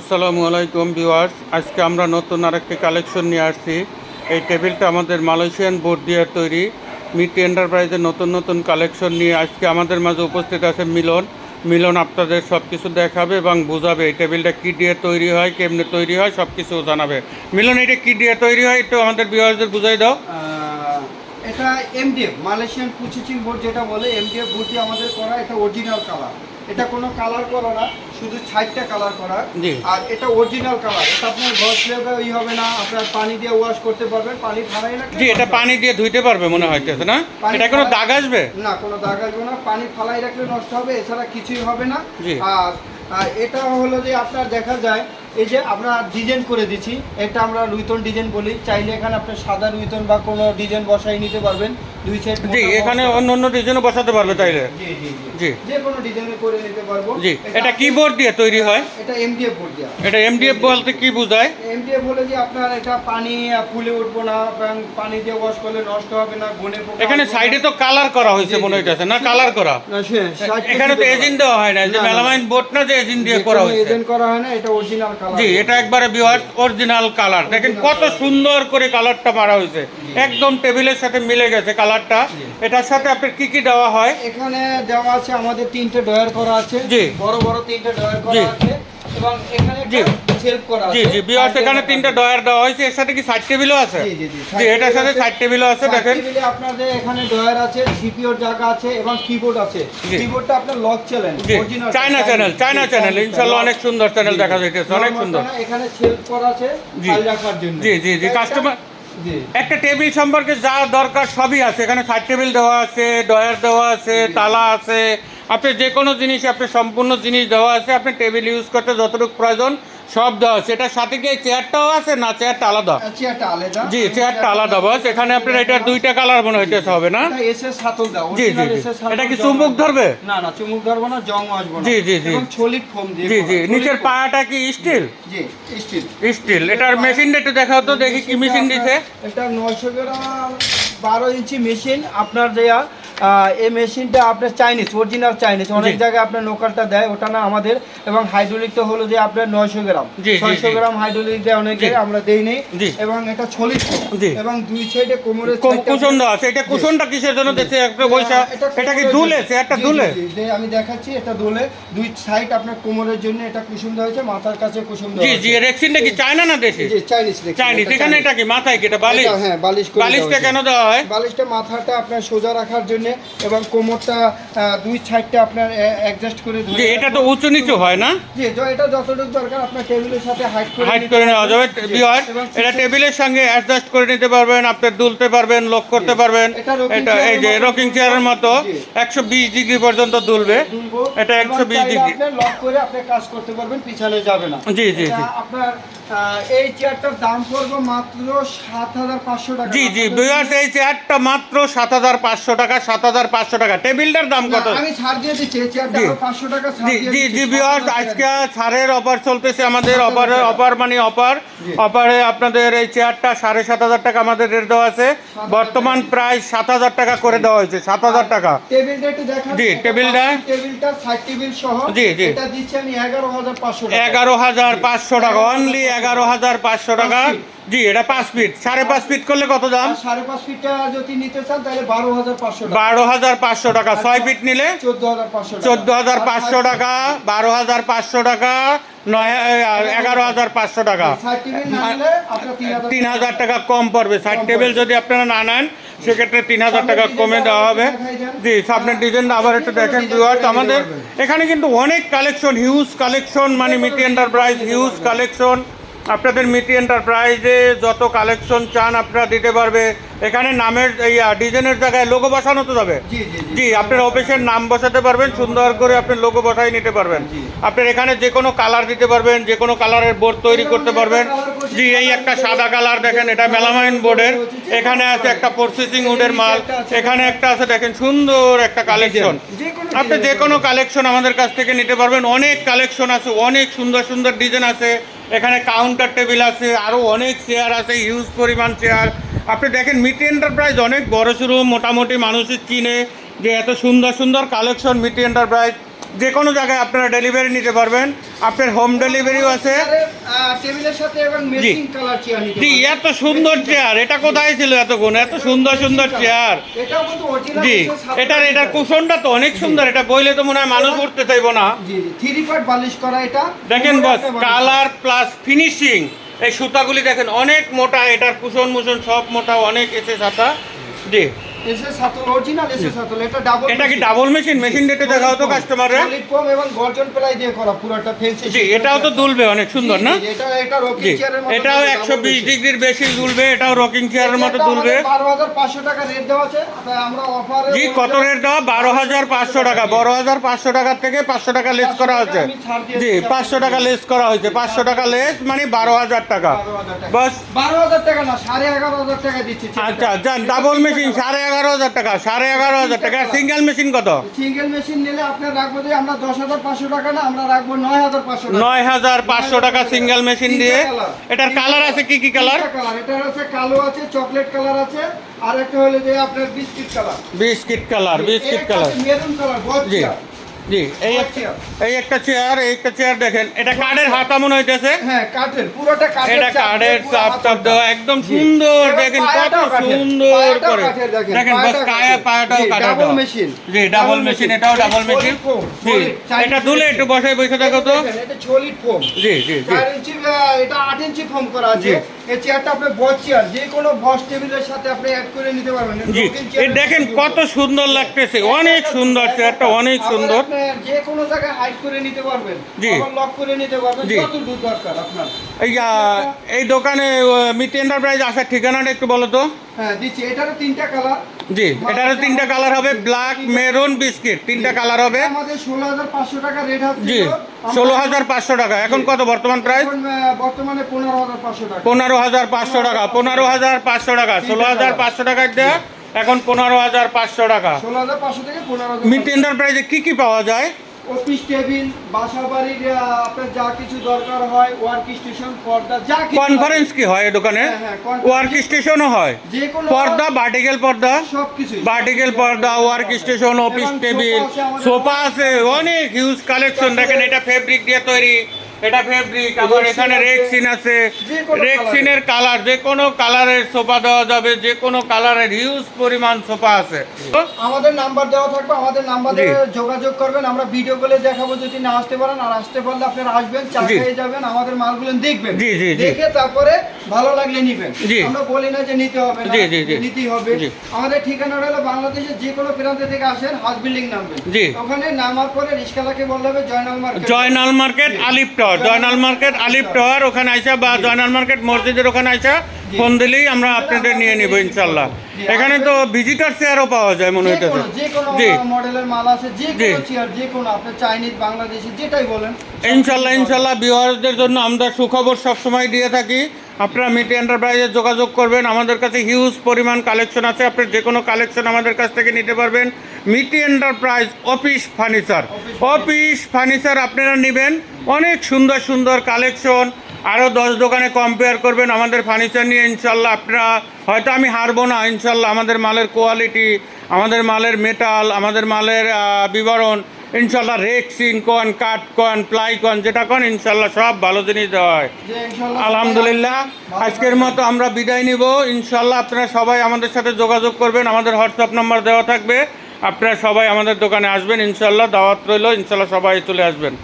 আসসালামু আলাইকুম ভিউয়ার্স। আজকে আমরা নতুন আরেকটি কালেকশন নিয়ে আসছি। এই টেবিলটা আমাদের মালয়েশিয়ান বোর্ড দিয়ে তৈরি। মিটি এন্টারপ্রাইজের নতুন নতুন কালেকশন নিয়ে আজকে আমাদের মাঝে উপস্থিত আছে মিলন। মিলন আপনাদের সব কিছু দেখাবে এবং বোঝাবে এই টেবিলটা কী দিয়ে তৈরি হয়, কেমনে তৈরি হয় সব কিছু জানাবে। মিলন, এটা কী দিয়ে তৈরি হয় একটু আমাদের ভিউয়ার্সদের বুঝাই দাও। এটা এমডিএফ মালয়েশিয়ান পুচিচিং বোর্ড যেটা বলে এমডিএফ বোর্ড দিয়ে আমাদের করা, এটা অরিজিনাল কালার এটা কোনো কালার করা না শুধু ছাইটটা কালার করা। আর এটা অরিজিনাল কালার এটা আপনার ঘর ফ্লেভার ই হবে না আপনার পানি দিয়ে ওয়াশ করতে পারবেন পানি ফারাই না জি এটা পানি দিয়ে ধুইতে পারবে মনে হয় না? এটা কোনো দাগ আসবে? না কোনো দাগ আসবে না পানি ফালাই রাখলে নষ্ট হবে এছাড়া কিছুই হবে না। আর এটা হলো যে আপনার দেখা যায় এই যে আমরা ডিজাইন করে দিচ্ছি এটা আমরা রুইতন ডিজাইন বলি চাইলে এখানে আপনি সাদা রুইতন বা কোনো ডিজাইন বসাই নিতে পারবেন দুই সাইড জি এখানে অন্য অন্য ডিজাইনও বসাতে পারবে তাইলে। জি জি জি। যে কোনো ডিজাইনে করে নিতে পারব। জি এটা কিবোর্ড দিয়ে তৈরি হয়। এটা এমডিএফ বোর্ড দেওয়া এটা এমডিএফ বলতে কি বোঝায়? এমডিএফ বলে যে আপনার এটা পানি ফুলে উঠবো না এবং পানি দিয়ে ওয়াশ করলে নষ্ট হবে না পোকা এখানে সাইডে তো কালার করা হয়েছে। মনে হইতেছে না কালার করা? এখানে তো এজিন দেওয়া হয় না যে। মেলামাইন বোর্ড না। যে এজিন দিয়ে করা হয়েছে। এজেন্ট করা হয় না এটা অরিজিনাল জি এটা একবারে বিহার অরিজিনাল কালার দেখেন কত সুন্দর করে কালারটা মারা হয়েছে। একদম টেবিলের সাথে মিলে গেছে কালারটা এটার সাথে আপনার কি কি দেওয়া হয়? এখানে দেওয়া আছে আমাদের তিনটে ডয়ার করা আছে। জি। বড় বড় তিনটে ডয়ার। করা আছে। এবং এখানে জি। সেলফ করা জি জি বিহার এখানে তিনটা ডয়ার দেওয়া হয়েছে। এর সাথে কি সাইড টেবিলও আছে? জি, জি, এটার সাথে সাইড টেবিলও আছে। দেখেন। table আপনাদের এখানে ডয়ার আছে সিপিওর জায়গা আছে এবং কিবোর্ড আছে। কিবোর্ডটা আপনার লক চ্যানেল জি। চায়না চ্যানেল চায়না চ্যানেল অনেক সুন্দর চ্যানেল দেখা যাইতেছে অনেক সুন্দর। এখানে সেলফ করা আছে ফাইল রাখার জন্য। জি জি জি কাস্টমার একটা টেবিল সম্পর্কে যা দরকার সবই আছে। এখানে সাইড টেবিল দেওয়া আছে ডয়ার দেওয়া আছে তালা আছে আপনি যে কোনো জিনিস আপনি সম্পূর্ণ জিনিস দেওয়া আছে আপনি টেবিল ইউজ করতে যতটুকু প্রয়োজন সব দেওয়া আছে। এটার সাথে কি চেয়ারটাও আছে না চেয়ারটা আলাদা? চেয়ারটা আলাদা। জি চেয়ারটা আলাদা বস। এখানে আপনার এটার দুইটা কালার মনে হইতেছে হবে না? এটা জি, জি। এটা কি চুমুক ধরবে? না না চুমুক ধরবো না জং আসব জি, জি, জি। সলিড ফোম দিয়ে জি জি। নিচের। পায়াটা কি স্টিল জি স্টিল স্টিল এটার মেশিনটা একটু দেখাও তো দেখি কি মেশিন দিছে। এটা নয়শো গ্রাম বারো ইঞ্চি মেশিন আপনার দেয়া এই মেশিনটা আপনার চাইনিজ অরিজিনাল চাইনিজ। অনেক জায়গায় আপনার লোকালটা দেয় ওটা না আমাদের। এবং হাইড্রোলিকটা হলো যে আপনার নয়শো গ্রাম। ছয়শো গ্রাম হাইড্রোলিক দেয় অনেকে আমরা দেই নেই। এবং এটা ছলিট জি। এবং দুই সাইডে কোমরের কো- side কুশন দেওয়া আছে। এটা। কুশনটা কিসের জন্য দিচ্ছে? একটা পয়সা এটা এটা কি দুলে। একটা দুলে? আমি দেখাচ্ছি এটা দুলে। দুই সাইড আপনার কোমরের জন্য এটা কুসুম দেওয়া হয়েছে মাথার কাছে কুসুম দেওয়া জি জি। রেক্সিনটা কি চায়না না দেশে? জি চাইনিজ চাইনিজ। এখানে এটা কি মাথায় কি? এটা বালিশ? হ্যাঁ বালিশ বালিশটা কেন দেওয়া হয়? বালিশটা মাথাটা আপনার সোজা রাখার জন্য এবং কোমরটা দুই সাইডটা আপনার অ্যাডজাস্ট করে যে এটা তো উঁচু নিচু হয় না? জি এটা যতটুকু দরকার আপনার টেবিলের সাথে হাইট করে হাইট করে নেওয়া যাবে। জি, এটা টেবিলের সঙ্গে অ্যাডজাস্ট করে নিতে পারবেন আপনি দুলতে পারবেন লক করতে পারবেন। এটা এই যে রকিং চেয়ারের মতো জি। একশো বিশ ডিগ্রি পর্যন্ত দুলবে। এটা এবং একশো বিশ চাইলে ডিগ্রি। আপনি লক করে আপনি কাজ করতে পারবেন পিছনে যাবে না। জি, জি, জি। আপনার এই চেয়ারটার দাম পড়বে মাত্র সাত হাজার পাঁচশো টাকা। জি জি বিহার এই চেয়ারটা মাত্র সাত হাজার পাঁচশো টাকা সাত হাজার পাঁচশো টাকা। টেবিলটার দাম কত? আমি ছাড় জি। পাঁচশো টাকা জি জি দিচ্ছি। জি সাত বিহার আজকে ছাড়ের অফার চলতেছে আমাদের অফারে অফার মানে অফার অফারে আপনাদের এই চেয়ারটা সাড়ে সাত হাজার টাকা আমাদের রেট দেওয়া আছে। বর্তমান প্রায় সাত হাজার টাকা করে দেওয়া হয়েছে সাত হাজার টাকা। জি, টেবিলটা? জি, জি। এগারো হাজার পাঁচশো টাকা। অনলি এগারো হাজার পাঁচশো টাকা। জি এটা পাঁচ ফিট সাড়ে পাঁচ ফিট করলে কত দাম? সাড়ে পাঁচ ফিটটা যদি নিতে চান তাহলে বারো হাজার পাঁচশো টাকা। বারো হাজার পাঁচশো টাকা। ছয় ফিট নিলে? চোদ্দ হাজার পাঁচশো টাকা। চোদ্দ হাজার পাঁচশো টাকা বারো হাজার পাঁচশো টাকা নয় এগারো হাজার পাঁচশো টাকা। তিন হাজার টাকা কম পড়বে। সাইড টেবিল যদি আপনারা না নেন সেক্ষেত্রে তিন হাজার টাকা কমে দেওয়া হবে। জি সামনের ডিজাইন আবার একটু দেখেন ভিউয়ার্স আমাদের এখানে কিন্তু অনেক কালেকশন হিউজ কালেকশন মানে মিটি এন্টারপ্রাইজ হিউজ কালেকশন আপনাদের মিটি এন্টারপ্রাইজে যত কালেকশন চান আপনারা দিতে পারবে। এখানে নামের এই ডিজাইনের জায়গায় লোগো বসানো তো যাবে? জি আপনার অফিসের নাম বসাতে পারবেন সুন্দর করে আপনি লোগো বসাই নিতে পারবেন। আপনার এখানে যে কোনো কালার দিতে পারবেন যে কোনো কালারের বোর্ড তৈরি করতে পারবেন। জি এই একটা সাদা কালার দেখেন এটা মেলামাইন বোর্ডের। এখানে আছে একটা প্রসেসিং উডের মাল। এখানে একটা আছে দেখেন সুন্দর একটা কালেকশন আপনি যে কোনো কালেকশন আমাদের কাছ থেকে নিতে পারবেন। অনেক কালেকশন আছে অনেক সুন্দর সুন্দর ডিজাইন আছে। এখানে কাউন্টার টেবিল আছে আরও অনেক চেয়ার আছে হিউজ পরিমাণ চেয়ার আপনি দেখেন মিটি এন্টারপ্রাইজ অনেক বড় সড়ো মোটামুটি মানুষের চিনে যে এত সুন্দর সুন্দর কালেকশন মিটি এন্টারপ্রাইজ যে কোনো জায়গায় আপনারা ডেলিভারি নিতে পারবেন। আপনার হোম ডেলিভারিও আছে। জি। এত সুন্দর চেয়ার এটা কোথায় ছিল এতক্ষণ? এত সুন্দর সুন্দর চেয়ার জি এটার এটার কুশনটা তো অনেক সুন্দর এটা বইলে তো মনে হয় মানুষ উঠতে চাইব না। দেখেন বস কালার প্লাস ফিনিশিং এই সুতাগুলি দেখেন অনেক মোটা এটার কুশন মুশন সব মোটা অনেক এসে সাতা জি। এসে সাতল অরিজিনাল এসে সাতল এটা ডাবল এটা কি ডাবল মেশিন মেশিন ডেটে দেখাও তো কাস্টমারে সলিড ফোম এবং গর্জন প্লাই দিয়ে করা পুরোটা ফেন্সি জি এটাও তো দুলবে অনেক সুন্দর না? এটা এটা রকিং চেয়ারের মতো এটাও। ডিগ্রির বেশি দুলবে এটাও রকিং চেয়ারের মতো দুলবে। 12500 টাকা রেট দেওয়া আছে আমরা অফারে জি কত রেট দেওয়া? বারো হাজার পাঁচশো টাকা বারো হাজার পাঁচশো টাকার থেকে পাঁচশো টাকা লেস করা হয়েছে। জি দিচ্ছি পাঁচশো টাকা লেস করা হয়েছে পাঁচশো টাকা লেস মানে বারো হাজার টাকা। 12000 টাকা। বাস। 12000 টাকা না 11500 টাকা দিচ্ছি। আচ্ছা যান ডাবল মেশিন সাড়ে এগারো হাজার টাকা সাড়ে এগারো হাজার টাকা। সিঙ্গেল মেশিন কত? সিঙ্গেল মেশিন নিলে আপনার রাখব যে আমরা 10500 টাকা না আমরা রাখব নয় হাজার পাঁচশো নয় হাজার পাঁচশো টাকা সিঙ্গেল মেশিন দিয়ে। এটার কালার আছে কি কি কালার কালার এটা হচ্ছে কালো আছে চকলেট কালার আছে আর একটা হলো যে আপনার biscuit colour biscuit colour biscuit colour maroon colour জি। জি এই একটা চেয়ার। এই একটা চেয়ার এই একটা চেয়ার দেখেন। এটা কাঠের হাতা মনে হইতেছে? হ্যাঁ কাঠের পুরোটা কাঠের এটা কাঠের চাপ চাপ। দেওয়া একদম সুন্দর দেখেন কত সুন্দর করে। দেখেন, বাস কায়া পায়াটাও double দেওয়া। জি ডাবল মেশিন এটাও ডাবল মেশিন জি এটা দুলে একটু বসাই বসে দেখো তো। এটা সলিড ফোম জি জি জি। ইঞ্চি এটা আট ইঞ্চি ফোম করা আছে। এই চেয়ারটা আপনি বস চেয়ার যে কোনো বস টেবিলের সাথে আপনি অ্যাড করে নিতে পারবেন। জি এই দেখেন কত সুন্দর লাগতেছে। অনেক সুন্দর চেয়ারটা অনেক সুন্দর। আপনি যে কোনো জায়গায় হাইড করে নিতে পারবেন। জি। লক করে নিতে পারবেন। জি। যত দরকার আপনার। এই এই দোকানে মিট এন্টারপ্রাইজ আসার ঠিকানাটা একটু বলো তো। হ্যাঁ দিচ্ছি। এটারও তিনটা কালার জি এটারও তিনটা কালার হবে ব্ল্যাক মেরুন বিস্কিট তিনটা কালার হবে। আমাদের ষোলো হাজার পাঁচশো টাকা রেট আছে জি ষোলো হাজার পাঁচশো টাকা। এখন কত বর্তমান প্রাইস বর্তমানে পনেরো হাজার পাঁচশো টাকা পনেরো হাজার পাঁচশো টাকা। পনেরো হাজার পাঁচশো টাকা ষোলো হাজার পাঁচশো টাকার দেয়া এখন পনেরো হাজার পাঁচশো টাকা। ষোলো হাজার পাঁচশো থেকে পনেরো এন্টারপ্রাইজে কি কি পাওয়া যায়? অফিস টেবিল বাসা বাড়ির আপনার যা কিছু দরকার হয় ওয়ার্ক স্টেশন পর্দা যা কনফারেন্স কি হয় দোকানে? হ্যাঁ, হ্যাঁ। ওয়ার্ক স্টেশনও হয়। পর্দা ভার্টিক্যাল পর্দা? কিছু পর্দা work station office table. Sofa আছে অনেক হিউজ কালেকশন দেখেন এটা ফেব্রিক দিয়ে তৈরি। এটা ফেব্রিক আবার এখানে রেক্সিন আছে। রেক্সিনের কালার যে কোনো কালারের সোফা দেওয়া যাবে যে কোনো কালারের হিউজ পরিমাণ সোফা আছে। আমাদের নাম্বার দেওয়া থাকবে আমাদের নাম্বারে। যোগাযোগ করবেন আমরা ভিডিও কলে দেখাবো যদি না আসতে পারেন আর আসতে পারলে আপনারা আসবেন চা খেয়ে যাবেন আমাদের মালগুলো দেখবেন। জি, জি। দেখে তারপরে ভালো লাগলে নিবেন। আমরা বলি না যে নিতে হবে জি, জি, জি। নিতেই হবে। আমাদের ঠিকানা হলো বাংলাদেশের যে কোনো প্রান্ত থেকে আসেন হাউস বিল্ডিং নামবেন। ওখানে নামার পরে রিস্কালাকে বললে হবে Joynal market. Joynal market Alif tower Joynal market Alif tower ওখানে আইসা বা জয়নাল মার্কেট মসজিদের ওখানে আইসা ফোন দিলেই আমরা আপনাদের নিয়ে নিব ইনশাল্লাহ এখানে তো ভিজিটার চেয়ারও পাওয়া যায় মনে হইতেছে। কোনো যে কোনো জি। মডেলের মাল আছে যে কোনো চেয়ার যে কোনো আপনার চাইনিজ বাংলাদেশি যেটাই বলেন। ইনশাল্লাহ ইনশাল্লাহ বিহারদের জন্য আমরা সুখবর সবসময় দিয়ে থাকি। আপনারা মিটি এন্টারপ্রাইজে যোগাযোগ করবেন। আমাদের কাছে হিউজ পরিমাণ কালেকশন আছে। আপনি যে কোনো কালেকশন আমাদের কাছ থেকে নিতে পারবেন। মিটি enterprise office furniture office furniture আপনারা নেবেন। অনেক সুন্দর সুন্দর কালেকশন আরও দশ দোকানে কম্পেয়ার করবেন আমাদের ফার্নিচার নিয়ে ইনশাল্লাহ আপনারা হয়তো আমি হারবো না ইনশাল্লাহ আমাদের মালের কোয়ালিটি আমাদের মালের মেটাল আমাদের মালের বিবরণ ইনশাল্লাহ রেক্সিন কন কাঠ কন প্লাই কন যেটা কন ইনশাল্লাহ সব ভালো জিনিস দেওয়া হয়। আলহামদুলিল্লাহ আজকের মতো আমরা বিদায় নিব। ইনশাল্লাহ আপনারা সবাই আমাদের সাথে যোগাযোগ করবেন। আমাদের হোয়াটসঅ্যাপ নাম্বার দেওয়া থাকবে। আপনারা সবাই আমাদের দোকানে আসবেন। ইনশাল্লাহ দাওয়াত রইল। ইনশাল্লাহ সবাই চলে আসবেন।